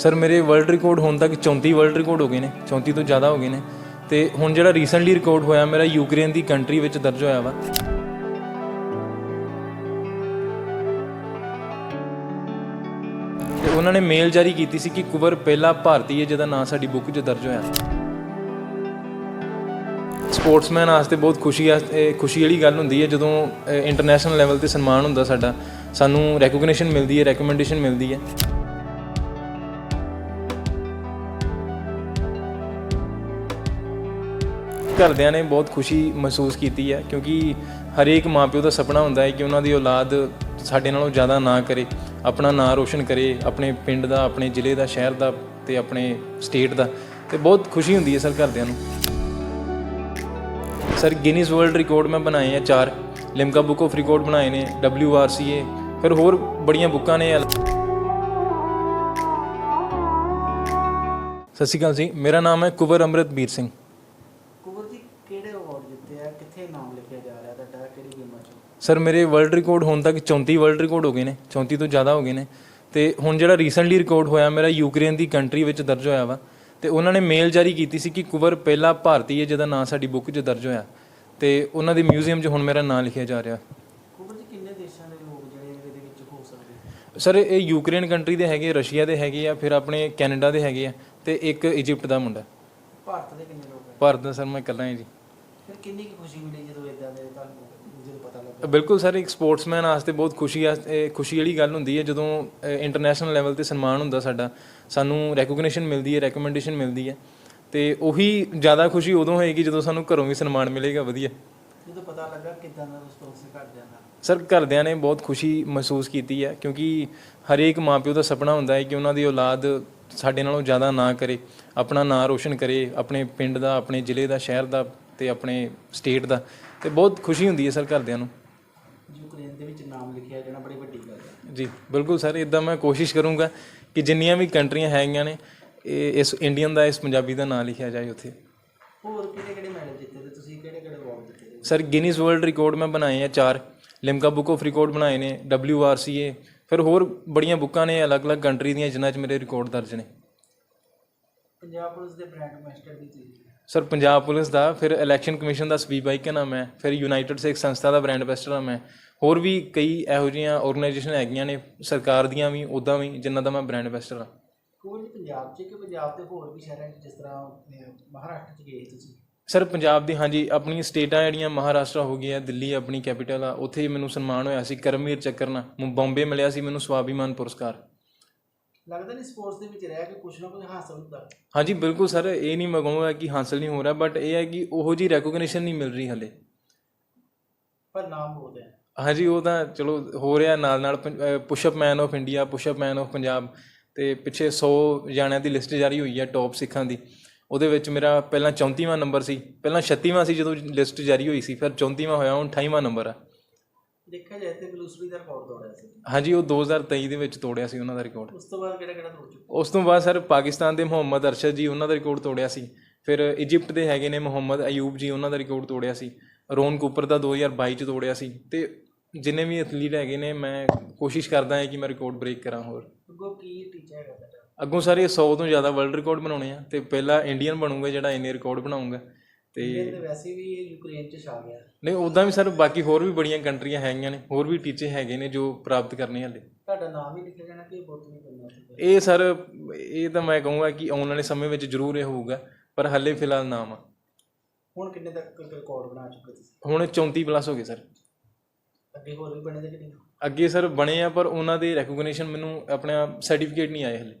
Sir, ਮੇਰੇ world record ਹੁਣ ਤੱਕ 34 ਵਰਲਡ ਰਿਕਾਰਡ ਹੋ ਗਏ ਨੇ 34 ਤੋਂ ਜ਼ਿਆਦਾ ਹੋ ਗਏ ਨੇ। ਤੇ ਹੁਣ ਜਿਹੜਾ ਰੀਸੈਂਟਲੀ ਰਿਕਾਰਡ ਹੋਇਆ ਮੇਰਾ ਯੂਕਰੇਨ ਦੀ ਕੰਟਰੀ ਵਿੱਚ ਦਰਜ ਹੋਇਆ ਵਾ। ਤੇ ਉਹਨਾਂ ਨੇ ਮੇਲ ਜਾਰੀ ਕੀਤੀ ਸੀ ਕਿ ਕੁਵਰ ਪਹਿਲਾ ਭਾਰਤੀ ਹੈ ਜਿਹਦਾ ਨਾਂ ਸਾਡੀ ਬੁੱਕ 'ਚ ਦਰਜ ਹੋਇਆ। ਸਪੋਰਟਸਮੈਨ ਵਾਸਤੇ ਬਹੁਤ ਖੁਸ਼ੀ ਆ, ਇਹ ਖੁਸ਼ੀ ਵਾਲੀ ਗੱਲ ਹੁੰਦੀ ਹੈ, ਜਦੋਂ ਇੰਟਰਨੈਸ਼ਨਲ ਲੈਵਲ ਤੇ ਸਨਮਾਨ ਹੁੰਦਾ ਸਾਡਾ, ਸਾਨੂੰ ਰੈਕੋਗਨੀਸ਼ਨ ਮਿਲਦੀ ਹੈ ਰეკਮੈਂਡੇਸ਼ਨ ਮਿਲਦੀ ਹੈ। ਘਰਦਿਆਂ ਨੇ ਬਹੁਤ ਖੁਸ਼ੀ ਮਹਿਸੂਸ ਕੀਤੀ ਹੈ, ਕਿਉਂਕਿ ਹਰੇਕ ਮਾਪਿਓ ਦਾ ਸੁਪਨਾ ਹੁੰਦਾ ਹੈ ਕਿ ਉਹਨਾਂ ਦੀ ਔਲਾਦ ਸਾਡੇ ਨਾਲੋਂ ਜ਼ਿਆਦਾ ਨਾ ਕਰੇ, ਆਪਣਾ ਨਾਂ ਰੋਸ਼ਨ ਕਰੇ, ਆਪਣੇ ਪਿੰਡ ਦਾ, ਆਪਣੇ ਜ਼ਿਲ੍ਹੇ ਦਾ, ਸ਼ਹਿਰ ਦਾ ਤੇ ਆਪਣੇ ਸਟੇਟ ਦਾ ਤੇ ਬਹੁਤ ਖੁਸ਼ੀ ਹੁੰਦੀ ਹੈ ਸਰ ਘਰਦਿਆਂ ਨੂੰ। ਸਰ ਗਿਨੀਜ਼ ਵਰਲਡ ਰਿਕਾਰਡ ਮੈਂ ਬਣਾਏ ਆ ਚਾਰ ਲਿਮਕਾ ਬੁੱਕ ਆਫ ਰਿਕਾਰਡ ਬਣਾਏ ਨੇ WRCA ਫਿਰ ਹੋਰ ਬੜੀਆਂ ਬੁੱਕਾਂ ਨੇ। ਸਤਿ ਸ਼੍ਰੀ ਅਕਾਲ ਜੀ, ਮੇਰਾ ਨਾਮ ਹੈ ਕੁਵਰ ਅਮਰਤਬੀਰ ਸਿੰਘ ਕੁਵਰ ਜੀ ਕਿਹੜੇ ਅਵਾਰਡ ਜਿੱਤੇ ਆ ਕਿੱਥੇ ਨਾਮ ਲਿਖਿਆ ਜਾ ਰਿਹਾ? ਤੁਹਾਡਾ ਕਿਹੜੀ ਗੇਮਾਂ 'ਚ ਸਰ ਮੇਰੇ ਵਰਲਡ ਰਿਕਾਰਡ ਹੁਣ ਤੱਕ 34 ਵਰਲਡ ਰਿਕਾਰਡ ਹੋ ਗਏ ਨੇ 34 ਤੋਂ ਜ਼ਿਆਦਾ ਹੋ ਗਏ ਨੇ। ਤੇ ਹੁਣ ਜਿਹੜਾ ਰੀਸੈਂਟਲੀ ਰਿਕਾਰਡ ਹੋਇਆ ਮੇਰਾ ਯੂਕਰੇਨ ਦੀ ਕੰਟਰੀ ਵਿੱਚ ਦਰਜ ਹੋਇਆ ਵਾ। ਤੇ ਉਹਨਾਂ ਨੇ ਮੇਲ ਜਾਰੀ ਕੀਤੀ ਸੀ ਕਿ ਕੁਵਰ ਪਹਿਲਾ ਭਾਰਤੀ ਹੈ ਜਿਹਦਾ ਨਾਂ ਸਾਡੀ ਬੁੱਕ 'ਚ ਦਰਜ ਹੋਇਆ। ਤੇ ਉਹਨਾਂ ਦੇ ਮਿਊਜ਼ੀਅਮ 'ਚ ਹੁਣ ਮੇਰਾ ਨਾਂ ਲਿਖਿਆ ਜਾ ਰਿਹਾ। ਕੁਵਰ ਜੀ ਕਿੰਨੇ ਦੇਸ਼ਾਂ ਦੇ ਲੋਕ ਜਿਹੜੇ ਇਹਦੇ ਵਿੱਚ ਹੋ ਸਕਦੇ? ਸਰ ਇਹ ਯੂਕਰੇਨ ਕੰਟਰੀ ਦੇ ਹੈਗੇ ਰਸ਼ੀਆ ਦੇ ਹੈਗੇ ਆ ਫਿਰ ਆਪਣੇ ਕੈਨੇਡਾ ਦੇ ਹੈਗੇ ਆ ਤੇ ਇੱਕ ਇਜਿਪਟ ਦਾ ਮੁੰਡਾ। ਭਾਰਤ ਦੇ ਕਿੰਨੇ ਲੋਕ ਹੈ ਭਾਰਤ ਦਾ ਸਰ ਮੈਂ ਇਕੱਲਾ ਹਾਂ ਜੀ। ਫਿਰ ਕਿੰਨੀ ਕੁ ਖੁਸ਼ੀ ਮਿਲੀ ਜਦੋਂ ਇਦਾਂ ਦੇ ਤੁਹਾਨੂੰ ਜਦੋਂ ਪਤਾ ਲੱਗਾ? ਬਿਲਕੁਲ ਸਰ ਇੱਕ ਸਪੋਰਟਸਮੈਨ ਵਾਸਤੇ ਬਹੁਤ ਖੁਸ਼ੀ ਆ ਇਹ ਖੁਸ਼ੀ ਵਾਲੀ ਗੱਲ ਹੁੰਦੀ ਹੈ ਜਦੋਂ ਇੰਟਰਨੈਸ਼ਨਲ ਲੈਵਲ ਤੇ ਸਨਮਾਨ ਹੁੰਦਾ ਸਾਡਾ ਸਾਨੂੰ ਰੈਕੋਗਨੀਸ਼ਨ ਮਿਲਦੀ ਹੈ ਰეკਮੈਂਡੇਸ਼ਨ ਮਿਲਦੀ ਹੈ ਤੇ ਉਹੀ ਜ਼ਿਆਦਾ ਖੁਸ਼ੀ ਉਦੋਂ ਹੋਏਗੀ ਜਦੋਂ ਸਾਨੂੰ ਘਰੋਂ ਵੀ ਸਨਮਾਨ ਮਿਲੇਗਾ ਵਧੀਆ। ਜਦੋਂ ਪਤਾ ਲੱਗਾ ਕਿਦਾਂ ਦਾ ਰਿਸਪੌਂਸ ਘਟ ਜਾਂਦਾ ਸਰ ਘਰਦਿਆਂ ਨੇ ਬਹੁਤ ਖੁਸ਼ੀ ਮਹਿਸੂਸ ਕੀਤੀ ਹੈ ਕਿਉਂਕਿ ਹਰੇਕ ਮਾਪਿਓ ਦਾ ਸੁਪਨਾ ਹੁੰਦਾ ਹੈ ਕਿ ਉਹਨਾਂ ਦੀ ਔਲਾਦ ਸਾਡੇ ਨਾਲੋਂ ਜ਼ਿਆਦਾ ਨਾ ਕਰੇ ਆਪਣਾ ਨਾਂ ਰੋਸ਼ਨ ਕਰੇ ਆਪਣੇ ਪਿੰਡ ਦਾ ਆਪਣੇ ਜ਼ਿਲ੍ਹੇ ਦਾ ਸ਼ਹਿਰ ਦਾ ਤੇ ਆਪਣੇ ਸਟੇਟ ਦਾ ਤੇ ਬਹੁਤ ਖੁਸ਼ੀ ਹੁੰਦੀ ਹੈ ਸਰ ਘਰਦਿਆਂ ਨੂੰ। ਯੂਕਰੇਨ ਦੇ ਵਿੱਚ ਨਾਮ ਲਿਖਿਆ ਜਾਣਾ ਬੜੀ ਵੱਡੀ ਗੱਲ ਹੈ। ਜੀ ਬਿਲਕੁਲ ਸਰ ਇਦਾਂ ਮੈਂ ਕੋਸ਼ਿਸ਼ ਕਰੂੰਗਾ ਕਿ ਜਿੰਨੀਆਂ ਵੀ ਕੰਟਰੀਆਂ ਹੈਗੀਆਂ ਨੇ ਇਹ ਇਸ ਇੰਡੀਅਨ ਦਾ ਇਸ ਪੰਜਾਬੀ ਦਾ ਨਾਂ ਲਿਖਿਆ ਜਾਏ ਉੱਥੇ। ਹੋਰ ਕਿਹੜੇ ਕਿਹੜੇ ਮੈਡਲ ਜਿੱਤੇ ਤੇ ਤੁਸੀਂ ਕਿਹੜੇ ਕਿਹੜੇ ਅਵਾਰਡ ਜਿੱਤੇ? ਸਰ ਗਿਨੀਜ਼ ਵਰਲਡ ਰਿਕਾਰਡ ਮੈਂ ਬਣਾਏ ਆ ਚਾਰ ਲਿਮਕਾ ਬੁੱਕ ਆਫ ਰਿਕਾਰਡ ਬਣਾਏ ਨੇ WRCA ਫਿਰ ਹੋਰ ਬੜੀਆਂ ਬੁੱਕਾਂ ਨੇ ਅਲੱਗ-ਅਲੱਗ ਕੰਟਰੀ ਦੀਆਂ ਜਿਨ੍ਹਾਂ 'ਚ ਮੇਰੇ ਰਿਕਾਰਡ ਦਰਜ ਨੇ। ਪੰਜਾਬ ਪੁਲਿਸ ਦੇ ਬ੍ਰਾਂਡ ਮਾਸਟਰ ਦੀ ਚੀਜ਼ ਸਰ ਪੰਜਾਬ ਪੁਲਿਸ ਦਾ ਫਿਰ ਇਲੈਕਸ਼ਨ ਕਮਿਸ਼ਨ ਦਾ ਸਵੀਪ ਆਈਕਨ ਆ ਮੈਂ? ਫਿਰ ਯੂਨਾਈਟਿਡ ਸਿੱਖ ਸੰਸਥਾ ਦਾ ਬ੍ਰਾਂਡ ਐਂਬੈਸਡਰ ਆ ਮੈਂ। ਹੋਰ ਵੀ ਕਈ ਇਹੋ ਜਿਹੀਆਂ ਆਰਗੇਨਾਈਜੇਸ਼ਨ ਹੈਗੀਆਂ ਨੇ ਸਰਕਾਰ ਦੀਆਂ ਵੀ ਉੱਦਾਂ ਵੀ ਜਿਨ੍ਹਾਂ ਦਾ ਮੈਂ ਬ੍ਰਾਂਡ ਐਂਬੈਸਡਰ ਆ ਕੋਈ ਪੰਜਾਬ 'ਚ ਕਿ ਪੰਜਾਬ ਦੇ ਹੋਰ ਵੀ ਸ਼ਹਿਰਾਂ 'ਚ ਜਿਸ ਤਰ੍ਹਾਂ ਮਹਾਰਾਸ਼ਟਰ 'ਚ ਗਏ ਤੁਸੀਂ? ਸਰ ਪੰਜਾਬ ਦੀ ਹਾਂਜੀ ਆਪਣੀ ਸਟੇਟਾਂ ਜਿਹੜੀਆਂ ਮਹਾਰਾਸ਼ਟਰ ਹੋ ਗਈ ਹੈ ਦਿੱਲੀ ਆਪਣੀ ਕੈਪੀਟਲ ਆ ਉੱਥੇ ਮੈਨੂੰ ਸਨਮਾਨ ਹੋਇਆ ਸੀ ਕਰਮਵੀਰ ਚੱਕਰ ਨਾਲ। ਮੁੰ- ਬੰਬੇ ਮਿਲਿਆ ਸੀ ਮੈਨੂੰ ਸਵਾਭੀਮਾਨ ਪੁਰਸਕਾਰ। ਲੱਗਦਾ ਨਹੀਂ ਸਪੋਰਟਸ ਦੇ ਵਿੱਚ ਰਹਿ ਕੇ ਕੁਛ ਨਾ ਕੁਛ ਹਾਸਲ ਹੁੰਦਾ। ਹਾਂਜੀ ਬਿਲਕੁਲ ਸਰ ਇਹ ਨਹੀਂ ਮੈਂ ਕਹੂੰਗਾ ਕਿ ਹਾਸਲ ਨਹੀਂ ਹੋ ਰਿਹਾ ਬਟ ਇਹ ਹੈ ਕਿ ਉਹੋ ਜੀ ਰੈਕੋਗਨੀਸ਼ਨ ਨਹੀਂ ਮਿਲ ਰਹੀ ਹਲੇ। ਪਰ ਨਾਮ ਹੈ। ਹਾਂਜੀ ਉਹ ਤਾਂ ਚਲੋ ਹੋ ਰਿਹਾ ਨਾਲ ਨਾਲ pushup man of India pushup man of Punjab ਤੇ ਪਿੱਛੇ 100 ਜਾਣਿਆਂ ਦੀ ਲਿਸਟ ਜਾਰੀ ਹੋਈ ਹੈ ਟੌਪ ਸਿੱਖਾਂ ਦੀ। ਉਹਦੇ ਵਿੱਚ ਮੇਰਾ ਪਹਿਲਾਂ 34ਵਾਂ ਨੰਬਰ ਸੀ ਪਹਿਲਾਂ 36ਵਾਂ ਸੀ ਜਦੋਂ ਲਿਸਟ ਜਾਰੀ ਹੋਈ ਸੀ ਫਿਰ 34ਵਾਂ ਹੋਇਆ ਹੁਣ 28ਵਾਂ ਨੰਬਰ ਆ। ਦੇਖਿਆ ਜਾਏ ਤੇ ਗਲੂਸਰੀ ਦਾ ਰਿਕਾਰਡ ਤੋੜਿਆ ਸੀ। ਹਾਂਜੀ ਉਹ 2023 ਦੇ ਵਿੱਚ ਤੋੜਿਆ ਸੀ ਉਹਨਾਂ ਦਾ ਰਿਕਾਰਡ ਉਸ ਤੋਂ ਬਾਅਦ ਕਿਹੜਾ ਕਿਹੜਾ ਤੋੜ ਚੁੱਕਾ? ਉਸ ਤੋਂ ਬਾਅਦ ਸਰ ਪਾਕਿਸਤਾਨ ਦੇ ਮੁਹੰਮਦ ਅਰਸ਼ਦ ਜੀ ਉਹਨਾਂ ਦਾ ਰਿਕਾਰਡ ਤੋੜਿਆ ਸੀ। ਫਿਰ ਇਜਿਪਟ ਦੇ ਹੈਗੇ ਨੇ ਮੁਹੰਮਦ ਅਯੂਬ ਜੀ ਉਹਨਾਂ ਦਾ ਰਿਕਾਰਡ ਤੋੜਿਆ ਸੀ। ਰੋਨ ਕੂਪਰ ਦਾ 2022 ਚ ਤੋੜਿਆ ਸੀ। ਤੇ ਜਿੰਨੇ ਵੀ ਐਥਲੀਟ ਹੈਗੇ ਨੇ ਮੈਂ ਕੋਸ਼ਿਸ਼ ਕਰਦਾ ਹਾਂ ਕਿ ਮੈਂ ਰਿਕਾਰਡ ਬ੍ਰੇਕ ਕਰਾਂ ਹੋਰ। ਅੱਗੋਂ ਕੀ ਟੀਚਾ ਹੈਗਾ ਤੁਹਾਡਾ? ਅੱਗੋਂ ਸਾਰੇ 100 ਤੋਂ ਜ਼ਿਆਦਾ ਵਰਲਡ ਰਿਕਾਰਡ ਬਣਾਉਣੇ ਆ। ਤੇ ਪਹਿਲਾ ਇੰਡੀਅਨ ਬਣੂਗਾ ਜਿਹੜਾ ਇੰਨੇ ਰਿਕਾਰਡ ਬਣਾਉਂਗਾ ਤੇ ਵੈਸੇ ਵੀ ਇਹ ਯੂਕਰੇਨ 'ਚ ਛਾ ਗਿਆ। ਨਹੀਂ ਉਦਾਂ ਵੀ ਸਰ ਬਾਕੀ ਹੋਰ ਵੀ ਬੜੀਆਂ ਕੰਟਰੀਆਂ ਹੈਗੀਆਂ ਨੇ ਹੋਰ ਵੀ ਟੀਚੇ ਹੈਗੇ ਨੇ ਜੋ ਪ੍ਰਾਪਤ ਕਰਨੇ ਹਲੇ। ਤੁਹਾਡਾ ਨਾਮ ਹੀ ਲਿਖਿਆ ਜਾਣਾ ਕਿ ਬਹੁਤ ਨਹੀਂ ਕਰਨਾ ਉੱਥੇ ਇਹ ਸਰ ਇਹ ਤਾਂ ਮੈਂ ਕਹੂੰਗਾ ਕਿ ਆਉਣ ਵਾਲੇ ਸਮੇਂ ਵਿੱਚ ਜ਼ਰੂਰ ਇਹ ਹੋਊਗਾ ਪਰ ਹਲੇ ਫਿਲਹਾਲ ਨਾਮ ਆ। ਹੁਣ ਕਿੰਨੇ ਤੱਕ ਰਿਕਾਰਡ ਬਣਾ ਚੁੱਕੇ ਤੁਸੀਂ? ਹੁਣ 34 ਪਲੱਸ ਹੋ ਗਏ ਸਰ। ਅੱਗੇ ਹੋਰ ਵੀ ਬਣੇ ਤੇ ਕਿ ਨਹੀਂ? ਅੱਗੇ ਸਰ ਬਣੇ ਆ ਪਰ ਉਹਨਾਂ ਦੇ ਰੈਕੋਗਨੀਸ਼ਨ ਮੈਨੂੰ ਆਪਣਾ ਸਰਟੀਫਿਕੇਟ ਨਹੀਂ ਆਏ ਹਲੇ।